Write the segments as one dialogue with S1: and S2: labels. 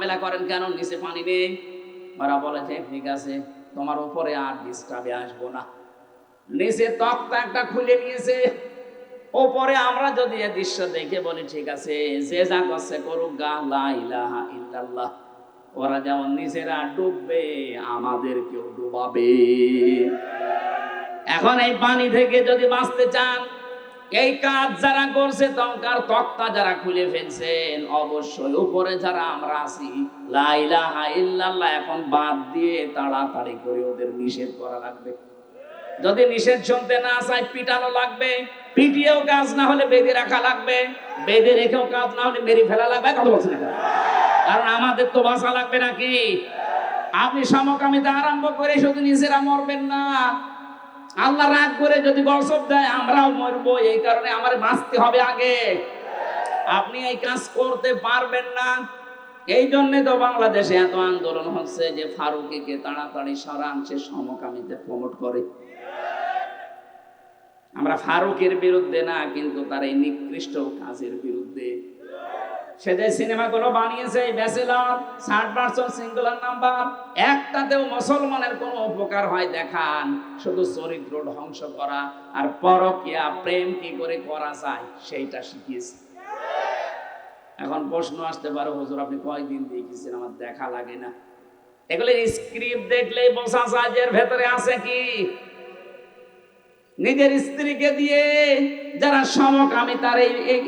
S1: ঝামেলা করেন কেন? নিচে পানি নেই। ওরা বলে যে ঠিক আছে, তোমার উপরে আর ডিস্টার্বে আসব না। নিচে তক্তা একটা খুলে নিয়েছে। ওপরে আমরা যদি এ দৃশ্য দেখে বলি, ঠিক আছে, যে যা করছে করুক গা, লা ইলাহা ইল্লাল্লাহ। ওরা যেমন, নিজেরা ডুববে, আমাদেরকেও ডুবাবে। এখন এই পানি থেকে যদি বাঁচতে চান এই কাজ যারা করছে তঙ্কার তক্তা যারা খুলে ফেলছেন, অবশ্যই উপরে যারা আমরা আছি লাইলাহা ইল্লাল্লাহ, এখন বাদ দিয়ে তাড়াতাড়ি করে ওদের নিষেধ করা লাগবে। যদি নিষেধ শুনতে না চায়, পিটানো লাগবে। পিটিয়েও কাজ না হলে বেঁধে রাখা লাগবে। বেঁধে রেখেও কাজ না হলে মেরে ফেলা লাগবে কথা বলছেন কারণ আমাদের তো বাঁচা লাগবে নাকি? আপনি সমকামিতা আরম্ভ করে শুধু নিজেরা মরবেন না। আল্লাহ রাগ করে যদি গসব দেয়, আমরাও মরবো। এই কারণে আমার বাঁচতে হবে আগে। আপনি এই কাজ করতে পারবেন না। এই জন্য তো বাংলাদেশে এত আন্দোলন হচ্ছে যে ফারুকিকে তাড়াতাড়ি সরান, সে সমকামিতে প্রমোট করে। আমরা ফারুকের বিরুদ্ধে না, কিন্তু তার এই নিকৃষ্ট কাজের বিরুদ্ধে সে যে সিনেমাগুলো বানিয়েছে ব্যাচেলর, ষাট পার্সেন্ট সিঙ্গুলার নাম্বার একটাতেও মুসলমানের কোনো উপকার হয়, দেখান। শুধু চরিত্র ধ্বংস করা আর পরকিয়া, প্রেম কি করে করা যায়, সেইটা শিখিয়েছে। এখন প্রশ্ন আসতে পারে, হুজুর, আপনি কয়দিন দেখেছেন আমার দেখা লাগে না? এগুলো স্ক্রিপ্ট দেখলেই বোঝা যায় ভেতরে আছে কি? নিজের স্ত্রীকে দিয়ে যারা সমকামী তার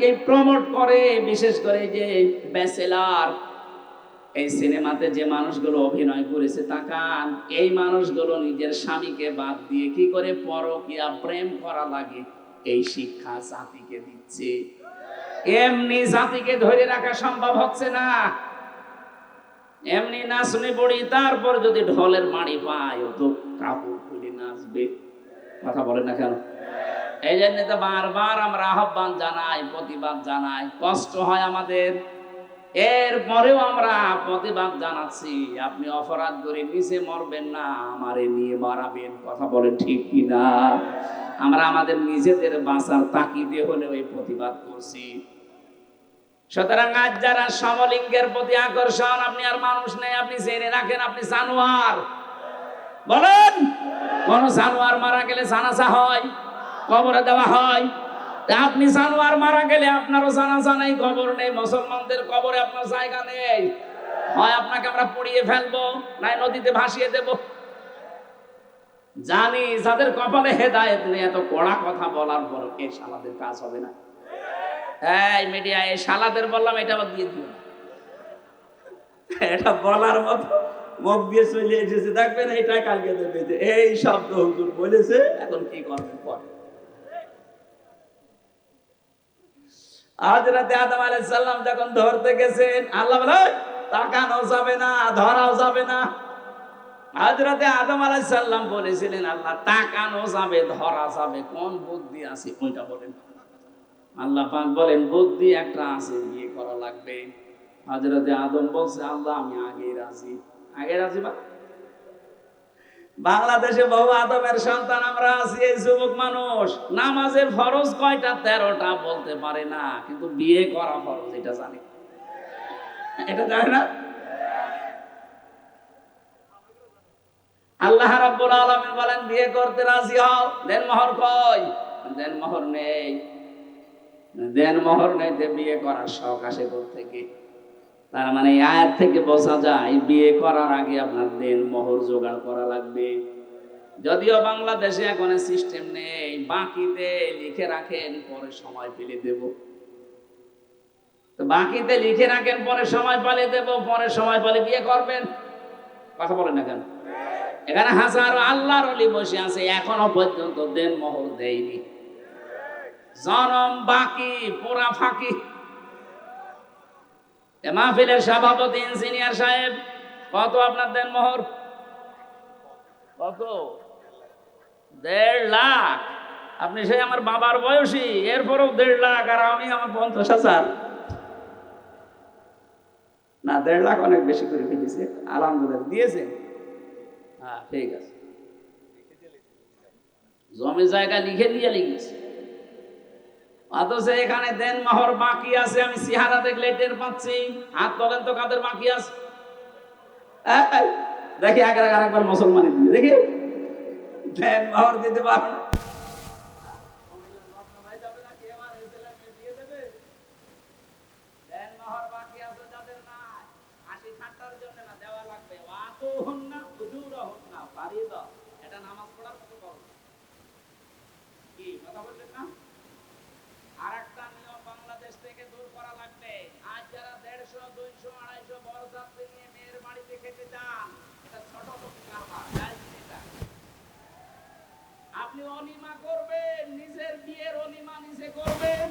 S1: এই প্রমোট করে, বিশেষ করে যে ব্যাচেলার এই সিনেমাতে যে মানুষগুলো অভিনয় করেছে, তাকান, এই মানুষগুলো নিজের স্বামীকে বাদ দিয়ে কি করে পরকিয়া প্রেম করা লাগে? এই শিক্ষা জাতিকে দিচ্ছে। এমনি জাতিকে ধরে রাখা সম্ভব হচ্ছে না। এমনি নাচনি পড়ি তারপর যদি ঢোলের মাড়ি পায় ও তো কাপড় খুলে নাচবে। কথা বলেন না কেন? এই জন্য তো বারবার আমরা আহ্বান জানাই, প্রতিবাদ জানাই, কষ্ট হয় আমাদের। এরপরেও আমরা প্রতিবাদ জানাচ্ছি, আপনি অপরাধ করে নিচে মরবেন না, আমারে নিয়ে মারাবেন, কথা বলেন ঠিক কি না আমরা আমাদের নিজেদের বাঁচার তাকিদে হলেও এই প্রতিবাদ করছি। সুতরাং আজ যারা সমলিঙ্গের প্রতি আকর্ষণ, আপনি আর মানুষ নেই, আপনি জেনে রাখেন, আপনি জানোয়ার। বলেন, কোন জানোয়ার মারা গেলে জানাজা হয়, কবরে দেওয়া হয়। আপনি জানোয়ার মারা গেলে আপনারও জানাজা নেই, কবর নেই, মুসলমানদের কবরে আপনার জায়গা নেই। হয় আপনাকে আমরা পুড়িয়ে ফেলব, নাই নদীতে ভাসিয়ে দেব। জানি যাদের কপালে হেদায়েত নেই, এত কড়া কথা বলার পর এ শালাদের কাজ হবে না। এই মিডিয়া এই শালাদের বললাম, এটা আবার দিয়ে দিও এটা বলার মতো মুখ দিয়ে চলে এসেছে দেখবেন এইটা কালকে দেবে। এই শব্দ হুজুর বলেছে, এখন কি করবেন পর। আজ রাতে আদম আলাইহিস সালাম যখন ধরতে গেছেন, আল্লাহ তাকানো যাবে না, ধরাও যাবে না। আদম বলেছিলেন, আল্লাহ, তাকানো যাবে, ধরা যাবে, কোন বুদ্ধি আছে ওইটা বলেন। আল্লাহ পাক বলেন, বুদ্ধি একটা আছে, বিয়ে করা লাগবে। হজরতে আদম বলছে, আল্লাহ, আমি আগে রাজি। আগে রাজি বা? বাংলাদেশে বহু আদমের সন্তান আমরা আছি, এই যুবক মানুষ। নামাজের ফরজ কয়টা? তেরোটা বলতে পারে না, কিন্তু বিয়ে করা ফরজ, এটা জানে। এটা জানে না? আল্লাহ রাব্বুল আলামিন বলেন, বিয়ে করতে রাজি হও। দেন মোহর কই? দেন মোহর নেই। দেন মোহর নেই বিয়ে করার শখ আসে থেকে তার মানে আয়াত থেকে বোঝা যায়, বিয়ে করার আগে আপনার দেন মোহর জোগাড় করা লাগবে। যদিও বাংলাদেশে এখন সিস্টেম নেই, বাকিতে লিখে রাখেন, পরে সময় পেলে দেব। তো বাকিতে লিখে রাখেন, পরে সময় পেলে দেব, পরে সময় পেলে বিয়ে করবেন। কথা বলেন না কেন? এখানে হাজারো আল্লাহর অলি বসে আছে, এখনও পর্যন্ত দেন মোহর দেয়নি। জনম বাকি, পোড়া ফাঁকি। মাহফিলের সভাপতি ইঞ্জিনিয়ার সাহেব, কত আপনার দেন মোহর? কত? দেড় লাখ। আপনি সেই আমার বাবার বয়সী, এরপরও দেড় লাখ আর আমি আমার পঞ্চাশ হাজার। না, দেড় লাখ অনেক বেশি করে ফেলেছে, আলহামদুলিল্লাহ, দিয়েছে। হ্যাঁ ঠিক আছে। জমি জায়গা লিখে দিয়ে লিখেছে অথচ এখানে দেন মহর বাকি আছে, আমি সিহারা দেখলে টের পাচ্ছি। হাত তোলেন তো কাদের বাকি আছে? দেখি আগে আরেকবার মুসলমানি দিয়ে দেখি। দেন মহর দিতে পারো না। দেন মোহর বাকি আছে যাদের নাই, হাসি ঠাট্টার জন্য না, দেওয়া লাগবে। ওয়াতুহুন্না উজুরাহুন্না ফারিদা। এটা নামাজ পড়ার মতো করো। কি, কথা বলছেন না? আরেকটা নিয়ম বাংলাদেশ থেকে দূর করা লাগবে আজ যারা দেড়শো দুইশো আড়াইশো বড় যাত্রী নিয়ে মেয়ের বাড়িতে খেতে যান এটা ছোট লোক কারবার, জায়েজ নেই এটা। আপনি অনিমা করবেন নিজের বিয়ের অনিমা নিজে করবেন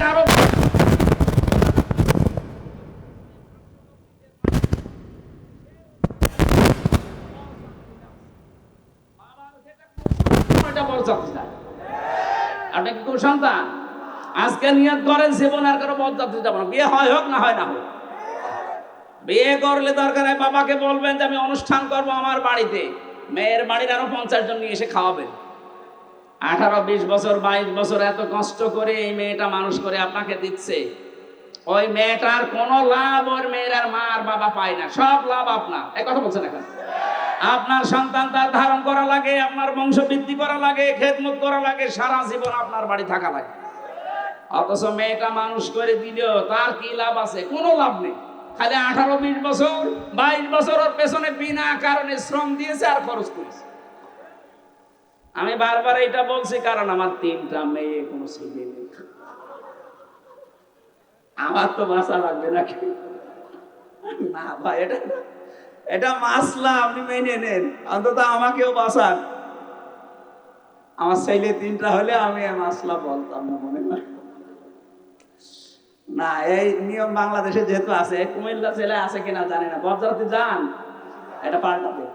S1: কারও বাবার যেটা কুসন্তান, ওটা বড় যাত্রী যায়। কুসন্তান আজকে নিয়ত করেন জীবন আর কারও বরযাত্রী যাব না। বিয়ে হয় হোক না হয় না হোক। বিয়ে করলে দরকার হয় বাবাকে বলবেন যে, আমি অনুষ্ঠান করব আমার বাড়িতে। মেয়ের বাড়ির আরও পঞ্চাশ জন নিয়ে এসে খাওয়াবেন। আঠারো, বিশ বছর, বাইশ বছর এত কষ্ট করে এই মেয়েটা মানুষ করে আপনাকে দিচ্ছে। ওই মেয়েটার কোনো লাভ ওর মেয়ের আর মা আর বাবা পায় না। সব লাভ আপনার। এই কথা বলছেন এখন। আপনার সন্তান তার ধারণ করা লাগে, আপনার বংশ বৃদ্ধি করা লাগে, খেদমত করা লাগে, সারা জীবন আপনার বাড়ি থাকা লাগে। অথচ মেয়েটা মানুষ করে দিলেও তার কি লাভ আছে? কোনো লাভ নেই। খালি আঠারো, বিশ বছর, বাইশ বছর ওর পেছনে বিনা কারণে শ্রম দিয়েছে আর খরচ করেছে। আমি বারবার এটা বলছি, কারণ আমার তিনটা মেয়ে, কোনো ছেলে নেই। আমার তো বাসা লাগবে নাকি? না ভাই, এটা এটা মাসলা, আপনি মেনে নেন। অন্তত আমাকেও বাঁচান। আমার ছেলে তিনটা হলে আমি মাসলা বলতাম না, মনে হয় না, এই নিয়ম বাংলাদেশে যেহেতু আছে কুমিল্লা ছেলে আছে কিনা জানি না। বজ্রাতে যান, এটা পাল্টাতে।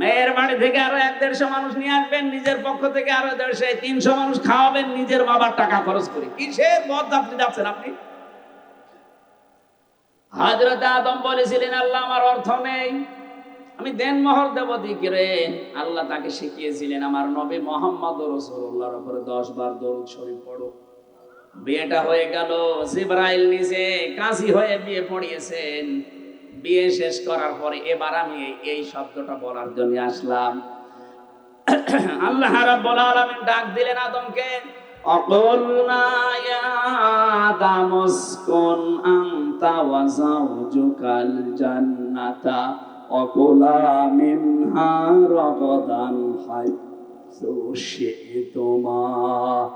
S1: মেয়ের বাড়ি থেকে আরও এক দেড়শো মানুষ নিয়ে আসবেন, নিজের পক্ষ থেকে আরও দেড়শো তিনশো মানুষ খাওয়াবেন, নিজের বাবার টাকা খরচ করে। কিসের বরযাত্রী যাচ্ছেন আপনি? হাজরত আদম বলেছিলেন, আল্লাহ আমার অর্থ নেই। আমি দেন মহল দেব দিকরে। আল্লাহ তাকে শিখিয়েছিলেন, আমার নবী মোহাম্মদ রসুল্লাহর উপরে দশ বার দরুদ শরীফ পড়ো। বিয়েটা হয়ে গেল, জিব্রাইল নিজে কাজী হয়ে বিয়ে পড়িয়েছেন। বিয়ে শেষ করার পরে এবার আমি এই শব্দটা বলার জন্য আসলাম। আল্লাহ রাব্বুল আলামিন ডাক দিলেন আদমকে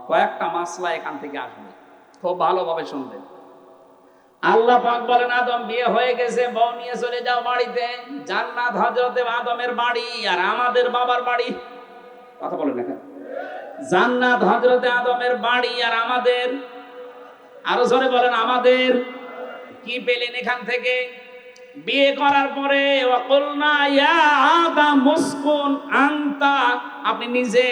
S1: কয়েকটা মাসলা এখান থেকে আসবে, খুব ভালোভাবে শুনবেন আল্লাহ পাক বলেন, আদম বিয়ে হয়ে গেছে, বউ নিয়ে চলে যাও বাড়িতে। জান্নাত হজরতে আদমের বাড়ি আর আমাদের বাবার বাড়ি। কথা বলেন এখানে। জান্নাত হজরতে আদমের বাড়ি আর আমাদের। আরও জোরে বলেন, আমাদের। কি পেলেন এখান থেকে? বিয়ে করার পরে ওয়াকুলনা আপনি নিজে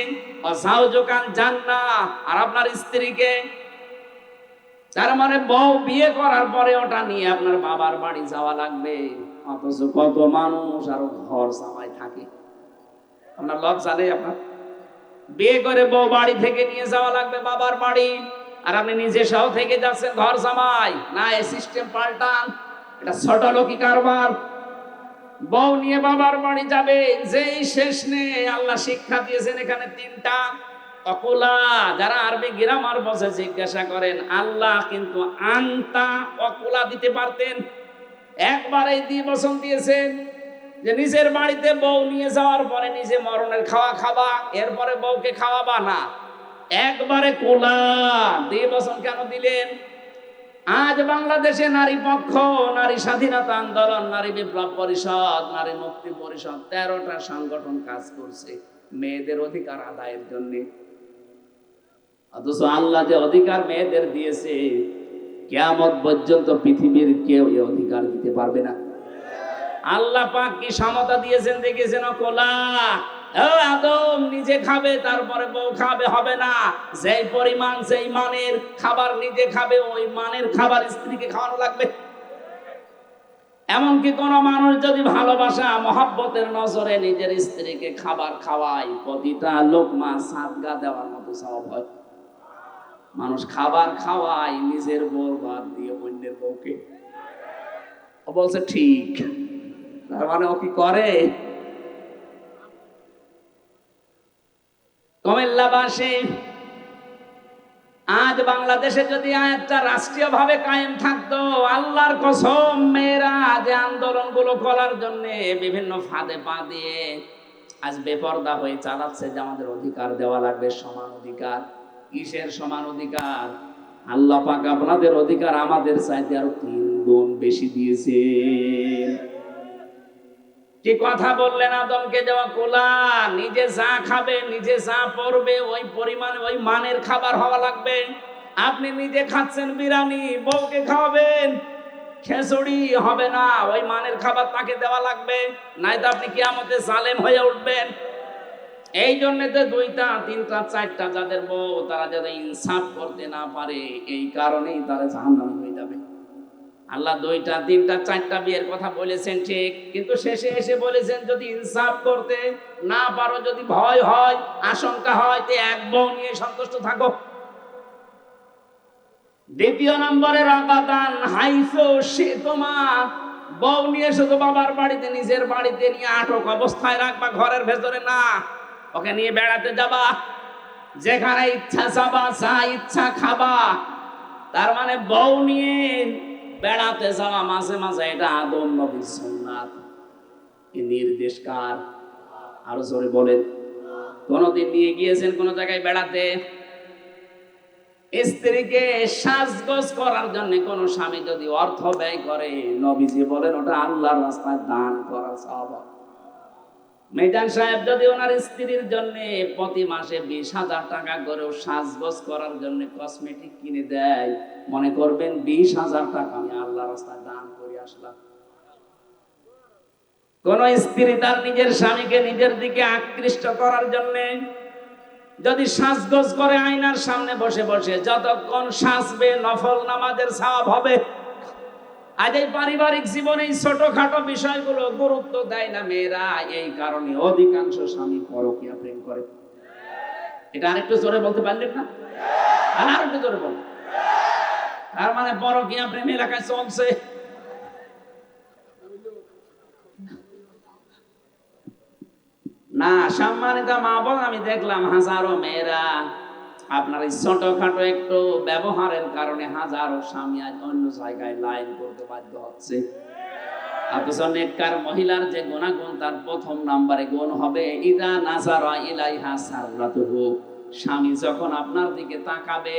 S1: জান্না। আর আপনার স্ত্রীকে। তার মানে বউ বিয়ে করার পরে ওটা নিয়ে আপনার বাবার বাড়ি যাওয়া লাগবে। অথচ কত মানুষ আরও ঘর জামাই থাকে। আপনার লজ্জা নেই আপনার? বিয়ে করে বউ বাড়ি থেকে নিয়ে যাওয়া লাগবে বাবার বাড়ি। আর আপনি নিজে সহ থেকে যাচ্ছেন ঘর জামাই। না, এই সিস্টেম পাল্টান। এটা ছোট কারবার। বউ নিয়ে বাবার বাড়ি যাবে, যেই শেষ নেই। আল্লাহ শিক্ষা দিয়েছেন এখানে তিনটা। অকুলা, যারা আরবি গ্রামার বসে জিজ্ঞাসা করেন, আল্লাহ কিন্তু আন্তা অকুলা দিতে পারতেন? একবারে দ্বিবচন দিয়েছেন। যে নিজের বাড়িতে বউ নিয়ে যাওয়ার পরে নিজে মরণের খাওয়া খাবা, এরপরে বউকে খাওয়াবা না। একবারে কোলা দ্বিবচন কেন দিলেন? আজ বাংলাদেশে নারী পক্ষ, নারী স্বাধীনতা আন্দোলন, নারী বিপ্লব পরিষদ, নারী মুক্তি পরিষদ, তেরোটা সংগঠন কাজ করছে মেয়েদের অধিকার আদায়ের জন্য। অথচ আল্লাহ যে অধিকার মেয়েদের দিয়েছে, কেয়ামত পর্যন্ত পৃথিবীর কেউ এই অধিকার দিতে পারবে না। আল্লাহ পাক কি সমতা দিয়েছেন দেখেছেন কোলা? আদম, নিজে খাবে, তারপরে বউ খাবে, হবে না। যেই পরিমাণ সেই মানের খাবার নিজে খাবে, ওই মানের খাবার স্ত্রীকে খাওয়ানো লাগবে। এমনকি কোন মানুষ যদি ভালোবাসা, মহাব্বতের নজরে নিজের স্ত্রীকে খাবার খাওয়ায়, প্রতিটা লোকমা সাদগা দেওয়ার মতো স্বভাব হয়। মানুষ খাবার খাওয়ায়, নিজের বউ বাদ দিয়ে অন্যের বউকে। বলছে, ঠিক। তার মানে ও কি করে? কুমিল্লাবাসী, আজ বাংলাদেশে যদি আয়াতটা রাষ্ট্রীয়ভাবে কায়েম থাকতো, আল্লাহর কসম, মেয়েরা যে আন্দোলনগুলো করার জন্য বিভিন্ন ফাঁদে পা দিয়ে আজ বেপর্দা হয়ে চালাচ্ছে যে আমাদের অধিকার দেওয়া লাগবে, সমান অধিকার। কিসের সমান অধিকার? আল্লাহ পাক আপনাদের অধিকার আমাদের চাইতে আরও তিন গুণ বেশি দিয়েছে কি কথা বললেন আদমকে দেওয়া কোলা, নিজে যা খাবে, নিজে যা পড়বে, ওই পরিমাণে, ওই মানের খাবার হওয়া লাগবে। আপনি নিজে খাচ্ছেন বিরিয়ানি, বউকে খাওয়াবেন খেসড়ি হবে না, ওই মানের খাবার তাকে দেওয়া লাগবে। নাই তো আপনি কিয়ামতে জালেম হয়ে উঠবেন। এই জন্য তো দুইটা, তিনটা, চারটা যাদের বউ, তারা যাতে ইনসাফ করতে না পারে, এই কারণেই তারা জাহান্নামে হয়ে যাবে। আল্লাহ দুইটা, তিনটা, চারটা বিয়ের কথা বলেছেন, ঠিক। কিন্তু শেষে এসে বলেছেন, যদি ইনসাফ করতে না পারো, যদি ভয় হয়, আশঙ্কা হয়, তে এক বউ নিয়ে সন্তুষ্ট থাকো। দ্বিতীয় নম্বরের আবাদান হাইফো সে তোমার বউ নিয়ে শুধু বাবার বাড়িতে, নিজের বাড়িতে নিয়ে আটক অবস্থায় রাখবা, ঘরের ভেতরে না। ওকে নিয়ে বেড়াতে যাবা। যেখানে ইচ্ছা যাবা যা ইচ্ছা খাবা। তার মানে বউ নিয়ে বেড়াতে যাওয়া মাঝে মাঝে এটা আদম সুন্নাত। এই নির্দেশ কার? আরও জোরে বলেন। কোনদিন নিয়ে গিয়েছেন কোন জায়গায় বেড়াতে? স্ত্রীকে সাজগোজ করার জন্য কোন স্বামী যদি অর্থ ব্যয় করে, নবীজি বলেন ওটা আল্লাহর রাস্তায় দান করা স্বভাব মেজান সাহেব, যদি ওনার স্ত্রীর জন্য প্রতি মাসে বিশ হাজার টাকা করেও সাজগোজ করার জন্য কসমেটিক কিনে দেয়, মনে করবেন বিশ হাজার টাকা আমি আল্লাহ রাস্তায় দান করে আসলাম। কোন স্ত্রী তার নিজের স্বামীকে নিজের দিকে আকৃষ্ট করার জন্য যদি সাজগোজ করে আয়নার সামনে বসে বসে, যতক্ষণ সাজবে নফল নামাজের সওয়াব হবে আজ এই পারিবারিক জীবনে এই ছোটখাটো বিষয়গুলো গুরুত্ব দেয় না মেয়েরা। এই কারণে অধিকাংশ স্বামী পরকিয়া প্রেম করে। এটা আরেকটু জোরে বলতে পারলেন না? আর আরেকটু জোরে বল তার মানে পরকিয়া প্রেম এলাকায় চলছে। না, সম্মানিত মা বোন আমি দেখলাম হাজারো মেয়েরা আপনার ছোটখাটো একটু ব্যবহারের কারণে হাজারো স্বামী আজ অন্য জায়গায় লাইন করতে বাধ্য হচ্ছে। অথচ নেককার মহিলার যে গুণাগুণ, তার প্রথম নাম্বারে গুণ হবে, ইদা নাজারা ইলাইহা সাররাতুহু। স্বামী যখন আপনার দিকে তাকাবে,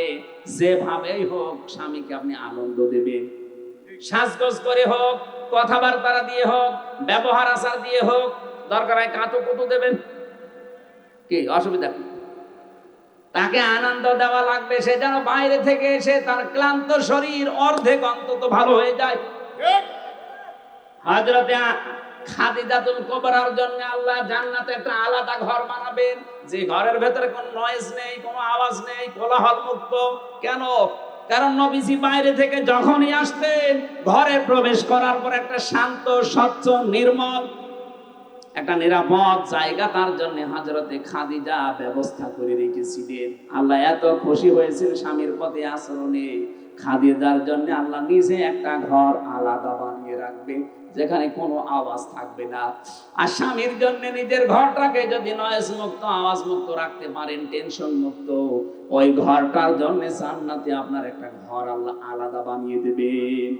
S1: যেভাবেই হোক স্বামীকে আপনি আনন্দ দেবেন। সাজগোজ করে হোক, কথাবার্তা দিয়ে হোক, ব্যবহার আচার দিয়ে হোক, দরকার হয় কাঁতো কুতো দেবেন। কি, অসুবিধা কি? তাকে আনন্দ দেওয়া লাগবে সে যেন বাইরে থেকে এসে তার ক্লান্ত শরীর অর্ধেক অন্তত ভালো হয়ে যায়। হজরতে খাদিজাতুল কোবরার জন্য আল্লাহ জান্নাতে একটা আলাদা ঘর বানাবেন। যে ঘরের ভেতরে কোনো নয়েজ নেই কোনো আওয়াজ নেই কোলাহল মুক্ত। কেন? কারণ নবীজি বাইরে থেকে যখনই আসতেন ঘরে প্রবেশ করার পর একটা শান্ত স্বচ্ছ নির্মল একটা নিরাপদ জায়গা তার জন্য হাজরতে খাদিজা ব্যবস্থা করে রেখেছিলেন। আল্লাহ এত খুশি হয়েছিল স্বামীর পথে আচরণে। খাদিজার জন্য আল্লাহ নিজে একটা ঘর আলাদা বানিয়ে রাখবে, যেখানে কোনো আওয়াজ থাকবে না। আর স্বামীর জন্য নিজের ঘরটাকে যদি নয়েজ মুক্ত আওয়াজ মুক্ত রাখতে পারেন, টেনশন মুক্ত, ওই ঘরটার জন্য জান্নাতে আপনার একটা ঘর আল্লাহ আলাদা বানিয়ে দেবেন।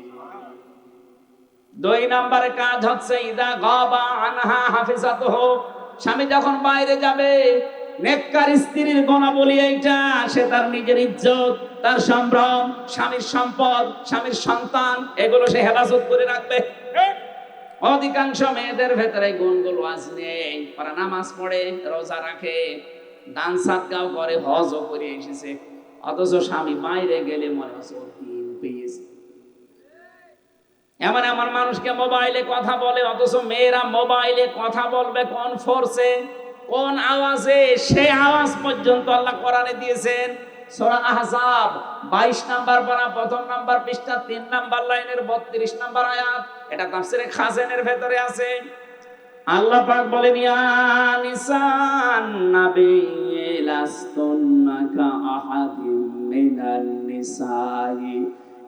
S1: দুই নম্বরে কাজ হচ্ছে, ইদা গবা আনহা হাফিজাতুহ। স্বামী যখন বাইরে যাবে, নেককার স্ত্রীর গোনা বলি এইটা, সে তার নিজের ইজ্জত, তার সম্ভ্রম, স্বামীর সম্পদ, স্বামীর সন্তান, এগুলো সে হেফাজত করে রাখবে। অধিকাংশ মেয়েদের ভেতরে গুণগুলো আজ নেই। ওরা নামাজ পড়ে, রোজা রাখে দান সাদগাও করে হজও করে এসেছে। অথচ স্বামী বাইরে গেলে মনে হচ্ছে এমন মানে এমন মানুষকে মোবাইলে কথা বলে, অথচ মেয়েরা মোবাইলে কথা বলবে কোন ফোর্সে কোন আওয়াজে? সে আওয়াজ পর্যন্ত আল্লাহ কোরআনে দিয়েছেন, সোরা আহজাব, বাইশ নাম্বার পারা প্রথম নাম্বার পৃষ্ঠা, তিন নাম্বার লাইনের বত্রিশ নাম্বার আয়াত, এটা তাফসিরে খাজেনের ভেতরে আছে। আল্লাহ পাক বলেন ইয়ানিসান নাবি লাস্তুন্নাকা আহাদিম মিনান নিসাই।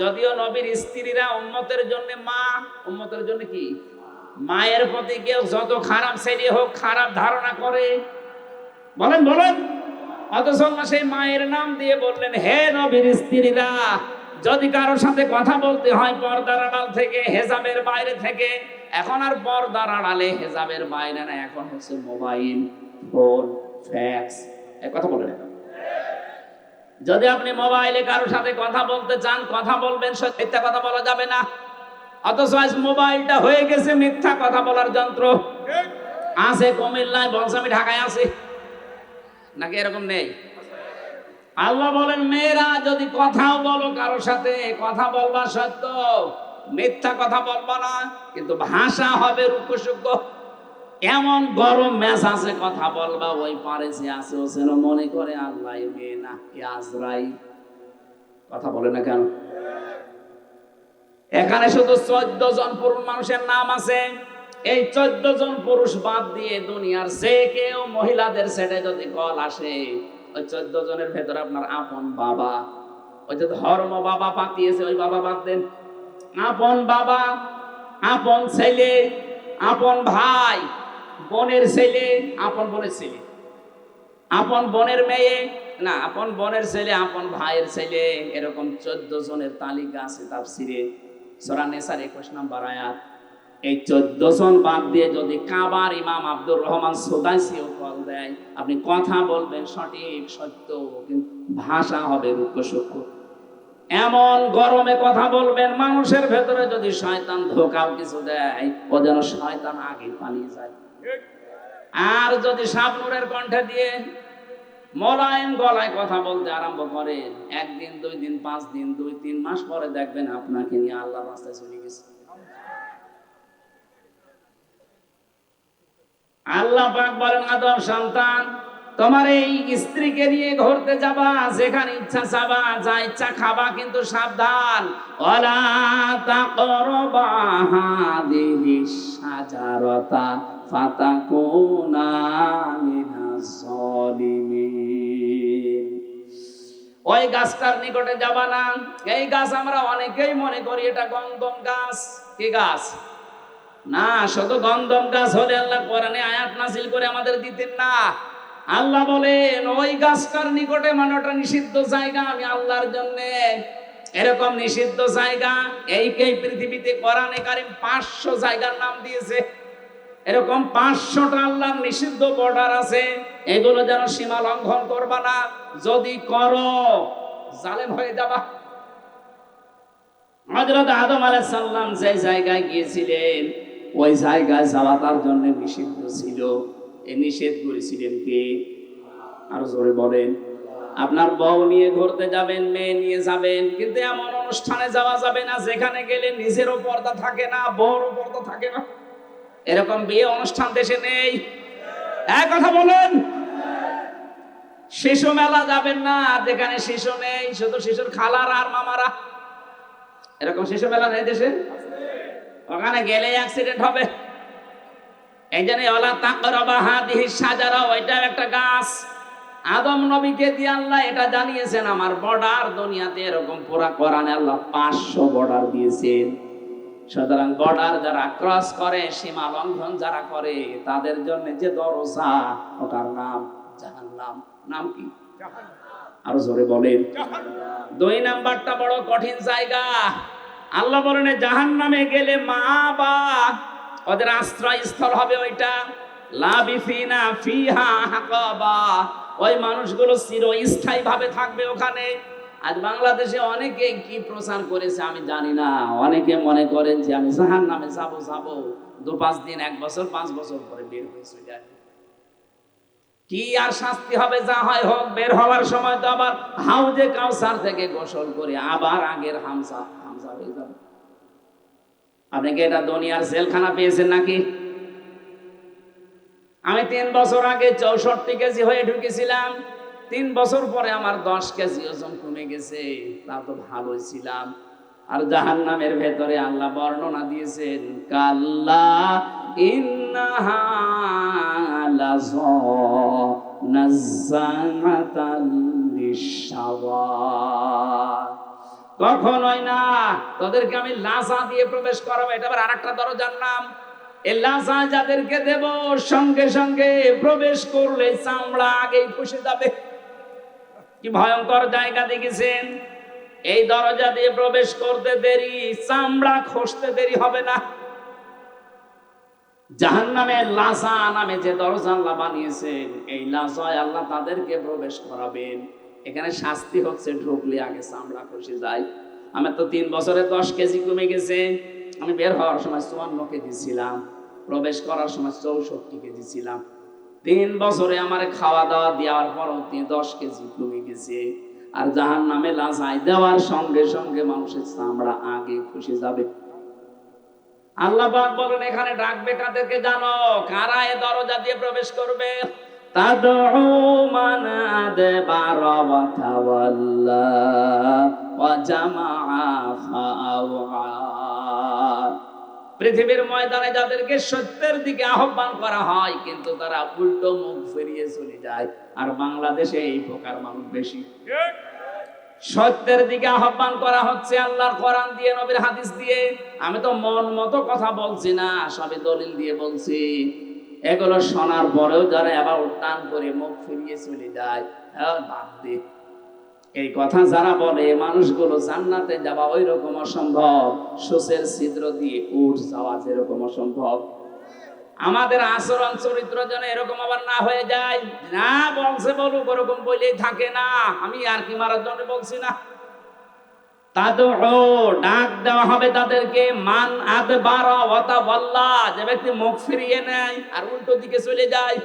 S1: যদিও নবীর স্ত্রীরা উম্মতের জন্য মা, উম্মতের জন্য কি? মায়ের প্রতি কেউ যত খারাপ ছেলে হোক, খারাপ ধারণা করে। বলেন বলেন। সেই মায়ের নাম দিয়ে বললেন, হে নবীর স্ত্রীরা, যদি কারোর সাথে কথা বলতে হয় পর্দার আড়াল থেকে, হেজাবের বাইরে থেকে, এখন আর পর্দার আড়ালে হেজাবের বাইরে না, এখন হচ্ছে মোবাইল, ফোন, ফ্যাক্স কথা বলে এখন যদি আপনি মোবাইলে কারোর সাথে কথা বলতে চান, কথা বলবেন মিথ্যা কথা বলা যাবে না। অথচ আজ মোবাইলটা হয়ে গেছে মিথ্যা কথা বলার যন্ত্র। আছে কুমিল্লায় বলছে আমি ঢাকায় আছি। নাকি এরকম নেই? আল্লাহ বলেন, মেয়েরা যদি কথাও বলো কারোর সাথে, কথা বলবা সত্য। মিথ্যা কথা বলবা না, কিন্তু ভাষা হবে রুকুসুক্য এমন গরম আছে কথা বলবা, ওই পারে যে আছে, ও যেন মনে করে, আল্লাহ না কি আজরাই কথা বলে না কেন? এখানে শুধু চোদ্দ জন পুরুষ মানুষের নাম আছে। এই চোদ্দ জন পুরুষ বাদ দিয়ে দুনিয়ার যে কেউ মহিলাদের সেটে যদি কল আসে, ওই চোদ্দ জনের ভেতরে আপনার আপন বাবা, ওই যে ধর্ম বাবা পাতিয়েছে, ওই বাবা বাদ দেন। আপন বাবা, আপন ছেলে, আপন ভাই বোনের ছেলে, আপন বোনের ছেলে। আপন বোনের মেয়ে, না, আপন বোনের ছেলে, আপন ভাইয়ের ছেলে, এরকম চোদ্দ জনের তালিকা আছে তার সিরে সরা নেসার একুশ নম্বর আয়াত। এই চোদ্দ জন বাদ দিয়ে যদি কাবার ইমাম আব্দুর রহমান সোদাইসিও কল দেয়, আপনি কথা বলবেন, সঠিক সত্য, কিন্তু ভাষা হবে রুক্ষ সূক্ষ্ম। এমন গরমে কথা বলবেন, মানুষের ভেতরে যদি শয়তান ধোকাও কিছু দেয়, ও যেন শয়তান আগে পালিয়ে যায়। আর যদি শাবনুরের কণ্ঠে দিয়ে মোলায়েম গলায় কথা বলতে আরম্ভ করেন একদিন, দুই দিন, পাঁচ দিন, দুই, তিন মাস পরে দেখবেন আপনাকে নিয়ে আল্লাহ রাস্তায় চলে গেছে। আল্লাহ পাক বলেন, আদম সন্তান, তোমার এই স্ত্রীকে নিয়ে ঘুরতে যাবা, যেখানে ইচ্ছা যাবা যা ইচ্ছা খাবা, কিন্তু সাবধান। ওলা তাকরবা হাদিহি সাজারতা ফাতাকুনা মিনাস সালিমিন ওই গাছটার নিকটে যাবা না। এই গাছ আমরা অনেকেই মনে করি এটা গন্ধম গাছ। কি গাছ? না, শুধু গন্ধম গাছ হলে আল্লাহ কোরআনে আয়াত নাসিল করে আমাদের দিতেন না। আল্লাহ বলেন, ওই গাছটার নিকটে মানে ওটা নিষিদ্ধ জায়গা, আমি আল্লাহর জন্য এরকম নিষিদ্ধ জায়গা। এইকেই পৃথিবীতে কোরআনে কারিম পাঁচশো জায়গার নাম দিয়েছে। এরকম পাঁচশোটা আল্লাহর নিষিদ্ধ বর্ডার আছে, এগুলো যেন সীমা লঙ্ঘন করবা না। যদি করো, জালেম হয়ে যাবা। হজরত আদম যে জায়গায় গিয়েছিলেন, ওই জায়গায় যাওয়া তার জন্য নিষিদ্ধ ছিল। এই নিষেধ করেছিলেন কে? আর জোরে বলেন। আপনার বউ নিয়ে ঘুরতে যাবেন, মেয়ে নিয়ে যাবেন, কিন্তু এমন অনুষ্ঠানে যাওয়া যাবে না, যেখানে গেলে নিজেরও পর্দা থাকে না, বউরও পর্দা থাকে না। এরকম বিয়ে অনুষ্ঠান দেশে নেই। এক কথা বলেন। শিশু মেলা যাবেন না যেখানে শিশু নেই, শুধু শিশুর খালার আর মামারা। এরকম শিশু মেলা নেই দেশে? ওখানে গেলে অ্যাক্সিডেন্ট হবে। এই জন্য ওলা তাকরবা হাদিহি সাজারা ওইটা একটা গাছ। আদম নবীকে দিয়ে আল্লাহ এটা জানিয়েছেন, আমার বর্ডার দুনিয়াতে এরকম পুরা কোরআনে আল্লাহ পাঁচশো বর্ডার দিয়েছেন। সুতরাং বর্ডার যারা ক্রস করে সীমা লঙ্ঘন যারা করে তাদের জন্য যে দরজা ওটার নাম জাহান্নাম। নাম কি? আরও জোরে বলেন। দুই নাম্বারটা বড় কঠিন জায়গা। আল্লাহ বলেন জাহান নামে গেলে মা বা ওদের আশ্রয় স্থল হবে ওইটা। লাবিফিনা ফিহা হাকাবা। ওই মানুষগুলো চিরস্থায়ী ভাবে থাকবে ওখানে। আজ বাংলাদেশে অনেকে কি প্রচার করেছে আমি জানি না। অনেকে মনে করেন যে আমি জাহান নামে যাব যাব। দু পাঁচ দিন, এক বছর, পাঁচ বছর পরে বের হয়ে চলে কি আর শাস্তি হবে যা হয় হোক, বের হওয়ার সময় তো আবার হাউজে কাউসার থেকে গোসল করে আবার আগের হামসা হামসা হয়ে যাবে। আপনি কি এটা দুনিয়ার জেলখানা পেয়েছেন নাকি? আমি তিন বছর আগে চৌষট্টি কেজি হয়ে ঢুকেছিলাম। তিন বছর পরে আমার দশ কেজি ওজন কমে গেছে, তা তো ভালোই ছিলাম। আর জাহান নামের ভেতরে আল্লাহ বর্ণনা দিয়েছেন, কাল্লা কখনোই না, তোদেরকে আমি লাসা দিয়ে প্রবেশ করাবো, এটা আবার আরেকটা দরজার নাম। লাসা যাদেরকে দেব, সঙ্গে সঙ্গে প্রবেশ করলে চামড়া আগেই ফুসে যাবে। কি ভয়ঙ্কর জায়গা দেখেছেন? এই দরজা দিয়ে প্রবেশ করতে দেরি, চামড়া খসতে দেরি হবে না। জাহান নামে লাসা নামে যে দরজা আল্লাহ বানিয়েছেন, এই লাসায় আল্লাহ তাদেরকে প্রবেশ করাবেন। এখানে শাস্তি হচ্ছে, ঢুকলে আগে চামড়া খসে যায়। আমার তো তিন বছরে দশ কেজি কমে গেছে। আমি বের হওয়ার সময় চুয়ান্ন কেজি ছিলাম, প্রবেশ করার সময় চৌষট্টি কেজি ছিলাম। তিন বছরে আমার খাওয়া দাওয়া দেওয়ার পরও দশ কেজি কমে গেছে। আর জাহান নামে লাসাই দেওয়ার সঙ্গে সঙ্গে মানুষের চামড়া আগে খুশি যাবে। আল্লাহ বলেন, এখানে ডাকবে কাদেরকে জানো কারা এ দরজা দিয়ে প্রবেশ করবে? তাদউ মান আদবারা ওয়া তাওয়াল্লা ওয়া জামাআ ফাআওয়া পৃথিবীর ময়দানে যাদেরকে সত্যের দিকে আহ্বান করা হয় কিন্তু তারা উল্টো মুখ ফিরিয়ে চলে যায়। আর বাংলাদেশে এই প্রকার মানুষ বেশি। সত্যের দিকে আহ্বান করা হচ্ছে আল্লাহর কোরআন দিয়ে নবীর হাদিস দিয়ে। আমি তো মন মতো কথা বলছি না সবই দলিল দিয়ে বলছি। এগুলো শোনার পরেও যারা এবার টান করে মুখ ফিরিয়ে চলে যায় হ্যাঁ, বাদ দে। এই কথা যারা বলে মানুষগুলো জান্নাতে যাওয়া ওই রকম অসম্ভব। সুসের ছিদ্র দিয়ে উঠ যাওয়া যেরকম অসম্ভব। আমাদের আচরণ, চরিত্র যেন এরকম আবার না হয়ে যায়। না বলছে বলুক, ওরকম বলেই থাকে না। আমি আর কি মারার জন্য বলছি না। তাদের ডাক দেওয়া হবে তাদেরকে, মান আদ বারা যে ব্যক্তি মুখ ফিরিয়ে নেয় আর উল্টো দিকে চলে যায়।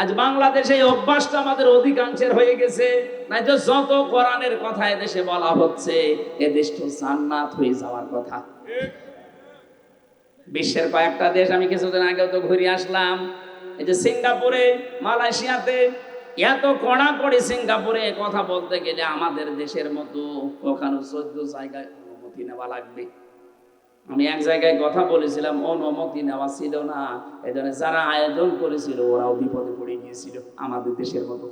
S1: আজ বাংলাদেশে এই অভ্যাসটা আমাদের অধিকাংশের হয়ে গেছে। নাই তো যত কোরআনের কথা এদেশে বলা হচ্ছে এদেশ তো জান্নাত হয়ে যাওয়ার কথা। বিশ্বের কয়েকটা দেশ, আমি কিছুদিন আগেও তো ঘুরে আসলাম। এই যে সিঙ্গাপুরে, মালয়েশিয়াতে, এত কড়া করে সিঙ্গাপুরে কথা বলতে গেলে আমাদের দেশের মতো ওখানে চোদ্দ জায়গায় অনুমতি নেওয়া লাগবে। আমি এক জায়গায় কথা বলেছিলাম অনুমতি নেওয়া ছিল না। এই জন্য যারা আয়োজন করেছিল, ওরাও বিপদে পড়ে গিয়েছিল আমাদের দেশের মতো।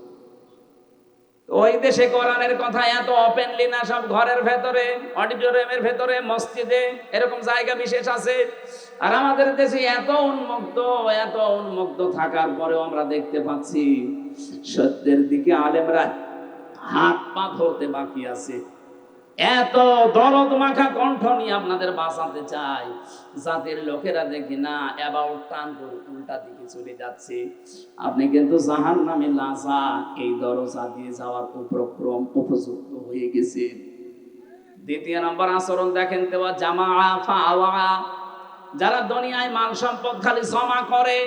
S1: ওই দেশে কোরআনের কথা এত ওপেনলি না, সব ঘরের ভেতরে, অডিটোরিয়ামের ভেতরে, মসজিদে, এরকম জায়গা বিশেষ আছে। আর আমাদের দেশে এত উন্মুক্ত এত উন্মুক্ত থাকার পরেও আমরা দেখতে পাচ্ছি, সত্যের দিকে আলেমরা হাত পা ধরতে বাকি আছে। এত দরদ মাখা কণ্ঠ নিয়ে আপনাদের বাঁচাতে চাই। জাতির লোকেরা দেখি না অ্যাবাউট টান করে উল্টা দিকে চলে যাচ্ছে। আপনি কিন্তু জাহান নামে লাসা এই দরজা দিয়ে যাওয়ার উপক্রম উপযুক্ত হয়ে গেছে। দ্বিতীয় নম্বর আচরণ দেখেন দেওয়া জামা ফাওয়া যারা দুনিয়ায় মাল সম্পদ খালি জমা করে,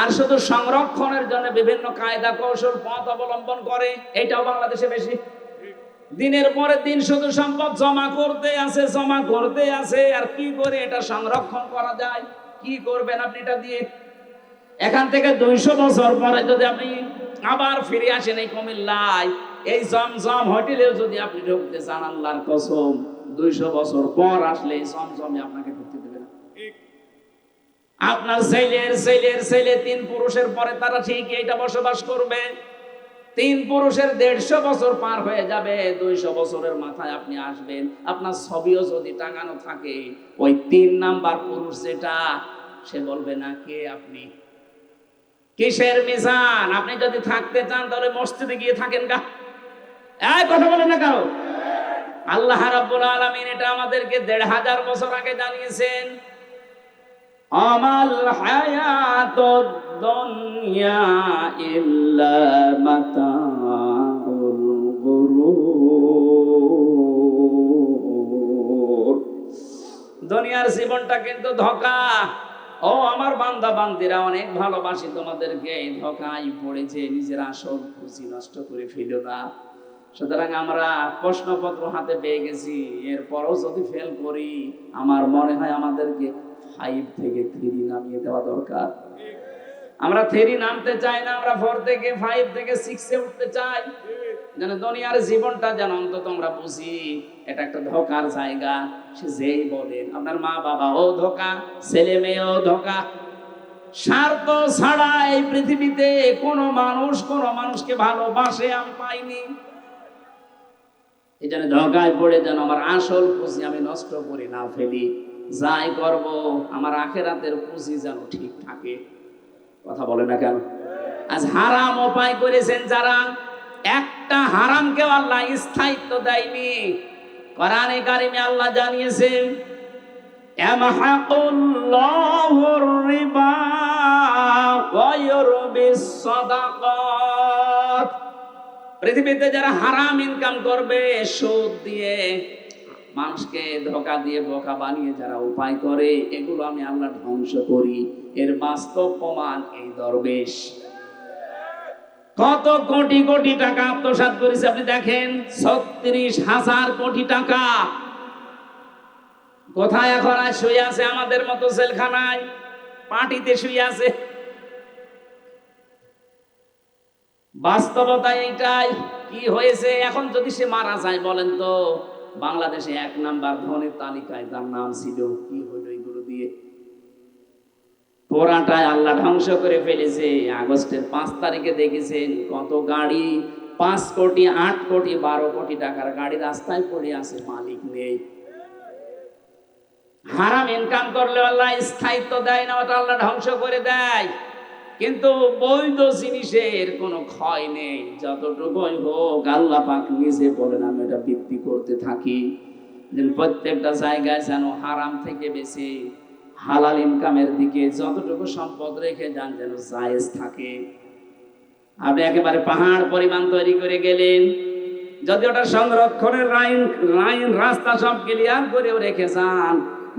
S1: আর শুধু সংরক্ষণের জন্য বিভিন্ন কায়দা কৌশল পথ অবলম্বন করে, এটাও বাংলাদেশে বেশি দিনের পরে দিন শুধু সম্পদ জমা করতে আছে জমা করতে আছে আর কি করে এটা সংরক্ষণ করা যায়? কি করবেন আপনি এটা দিয়ে? এখান থেকে দুইশো বছর পরে যদি আপনি আবার ফিরে আসেন এই কুমিল্লায় এই জমজম হোটেলে যদি আপনি ঢুকতে চান আল্লাহর কসম দুইশো বছর পর আসলে এই জমজমে আপনাকে ঢুকতে দেবে না। আপনার ছেলের ছেলের ছেলে তিন পুরুষের পরে তারা ঠিক এইটা বসবাস করবে। তিন পুরুষের দেড়শো বছর পার হয়ে যাবে, দুইশো বছরের মাথায় আপনি আসবেন। আপনার ছবিও যদি টাঙানো থাকে, ওই তিন নাম্বার পুরুষ যেটা, সে বলবে, না, কে আপনি? কিসের মিজান? আপনি যদি থাকতে চান, তাহলে মসজিদে গিয়ে থাকেন গা। এই কথা বলেন না কারও আল্লাহ রাব্বুল আলামিন এটা আমাদেরকে দেড় হাজার বছর আগে জানিয়েছেন। আমাল হায়াতুদ দুনিয়া ইল্লা মাতাউল গুরুর। দুনিয়ার জীবনটা কিন্তু ধোকা। ও আমার বান্দা, বান্দিরা, অনেক ভালোবাসি তোমাদেরকে। ধোকায় পড়েছে, নিজের আসল খুশি নষ্ট করে ফেলো না। সুতরাং আমরা প্রশ্নপত্র হাতে পেয়ে গেছি। এরপরও যদি ফেল করি, আমার মনে হয় আমাদেরকে ফাইভ থেকে থ্রি নামিয়ে দেওয়া দরকার। আমরা থ্রি নামতে চাই না, আমরা ফোর থেকে ফাইভ থেকে সিক্সে উঠতে চাই। যেন দুনিয়ার জীবনটা যেন অন্তত আমরা বুঝি, এটা একটা ধোকার জায়গা, সে যেই বলেন আপনার মা বাবা ও ধোকা, ছেলে মেয়ে ও ধোকা। স্বার্থ ছাড়া এই পৃথিবীতে কোনো মানুষ, কোনো মানুষকে ভালোবাসে আমি পাইনি। এই জন্য ধোকায় পড়ে যেন আমার আসল খুশি আমি নষ্ট করে না ফেলি। যাই করব, আমার আখেরাতের খুশি যেন ঠিক থাকে। কথা বলে না কেন? আজ হারাম উপায় করেছেন যারা, একটা হারামকে আল্লাহ স্থায়িত্ব দেয়নি। কোরআনে কারিমে আল্লাহ জানিয়েছেন পৃথিবীতে যারা হারাম ইনকাম করবে, সুদ দিয়ে মানুষকে ধোকা দিয়ে বোকা বানিয়ে যারা উপায় করে, এগুলো আমি আল্লাহ ধ্বংস করি। এর বাস্তব প্রমাণ এই দরবেশ। কত কোটি কোটি টাকা আত্মসাৎ করেছে, আপনি দেখেন? ছত্রিশ হাজার কোটি টাকা। কোথায় এখন আর শুয়ে আছে আমাদের মতো জেলখানায়? পার্টিতে শুয়ে আছে। বাস্তবতা এইটাই। কি হয়েছে? এখন যদি সে মারা যায়, বলেন তো। বাংলাদেশে এক নাম্বার ধনের তালিকায় তার নাম ছিল, কি হলো এগুলো দিয়ে? পোড়াটায় আল্লাহ ধ্বংস করে ফেলেছে। আগস্টের পাঁচ তারিখে দেখেছেন কত গাড়ি? পাঁচ কোটি, আট কোটি, বারো কোটি টাকার গাড়ি রাস্তায় পড়ে আছে, মালিক নেই। হারাম ইনকাম করলে আল্লাহ স্থায়িত্ব দেয় না, ওটা আল্লাহ ধ্বংস করে দেয়। কিন্তু বৈধ জিনিসের কোনো ক্ষয় নেই। যতটুকুই হোক আল্লাহ পাক নিজে বলেন, আমি এটা বৃদ্ধি করতে থাকি। প্রত্যেকটা জায়গায় যেন হারাম থেকে বেশি হালাল ইনকামের দিকে যতটুকু সম্পদ রেখে যান যেন জায়েজ থাকে। আপনি একেবারে পাহাড় পরিমাণ তৈরি করে গেলেন। যদি ওটা সংরক্ষণের লাইন লাইন রাস্তা সব ক্লিয়ার করেও রেখে যান,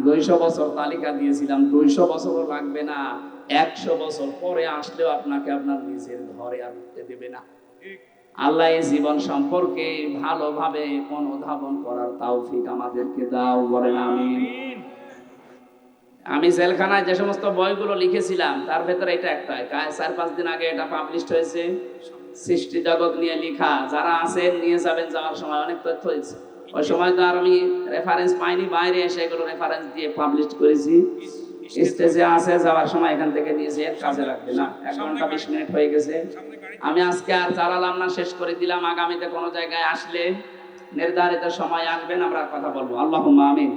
S1: দুইশো বছর তালিকা দিয়েছিলাম, দুইশো বছরও লাগবে না। একশো বছর পরে আসলেও আপনাকে আপনার নিজের ঘরে আর উঠতে দেবে না। আল্লাহ এই জীবন সম্পর্কে ভালোভাবে অনুধাবন করার তৌফিক আমাদেরকে দাও বলেন আমি আমি জেলখানায় যে সমস্ত বইগুলো লিখেছিলাম তার ভেতরে এটা একটা। চার পাঁচ দিন আগে এটা পাবলিশ হয়েছে। সৃষ্টি জগৎ নিয়ে লেখা। যারা আছেন নিয়ে যাবেন যাওয়ার সময় অনেক তথ্য হয়েছে। ওই সময় তো আর আমি রেফারেন্স পাইনি বাইরে এসে এগুলো রেফারেন্স দিয়ে পাবলিশ করেছি। স্টেজে আছে যাওয়ার সময় এখান থেকে নিয়ে কাজে লাগবে না। এক ঘণ্টা বিশ মিনিট হয়ে গেছে। আমি আজকে আর চালালাম না শেষ করে দিলাম। আগামীতে কোনো জায়গায় আসলে নির্ধারিত সময় আসবেন আমরা কথা বলব। আল্লাহ আমি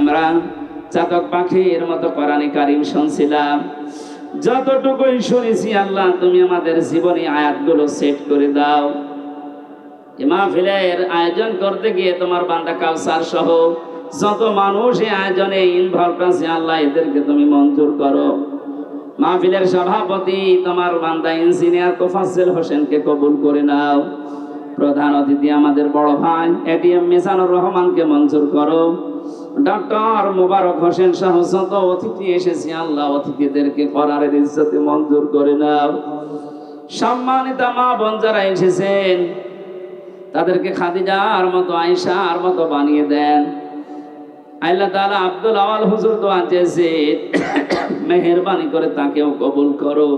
S1: আমরা চাতক পাখির মতো কোরআনে কারিম শুনছিলাম। যতটুকুই শুনেছি আল্লাহ, তুমি আমাদের জীবনে আয়াতগুলো সেট করে দাও। মাহফিলের আয়োজন করতে গিয়ে তোমার বান্দা কাউসার সহ যত মানুষ এই আয়োজনে ইনভলভ আছে, আল্লাহ এদেরকে তুমি মঞ্জুর করো। মাহফিলের সভাপতি তোমার বান্দা ইঞ্জিনিয়ার তোফাজ্জেল হোসেনকে কবুল করে নাও। প্রধান অতিথি আমাদের বড় ভাই এটিএম মিজানুর রহমানকে মঞ্জুর করো। ডক্টর মুবারক হোসেন সহ যত অতিথি এসেছে, আল্লাহ অতিথিদেরকে করারের ইজ্জতে মঞ্জুর করে নাও। সম্মানিত মা বোন যারা এসেছেন, তাদেরকে খাদিজার মতো, আয়েশার মতো বানিয়ে দেন। আল্লাহ তাআলা আব্দুল আওয়াল হুজুর দোয়া চেয়েছে, মেহেরবানি করে তাকেও কবুল করো।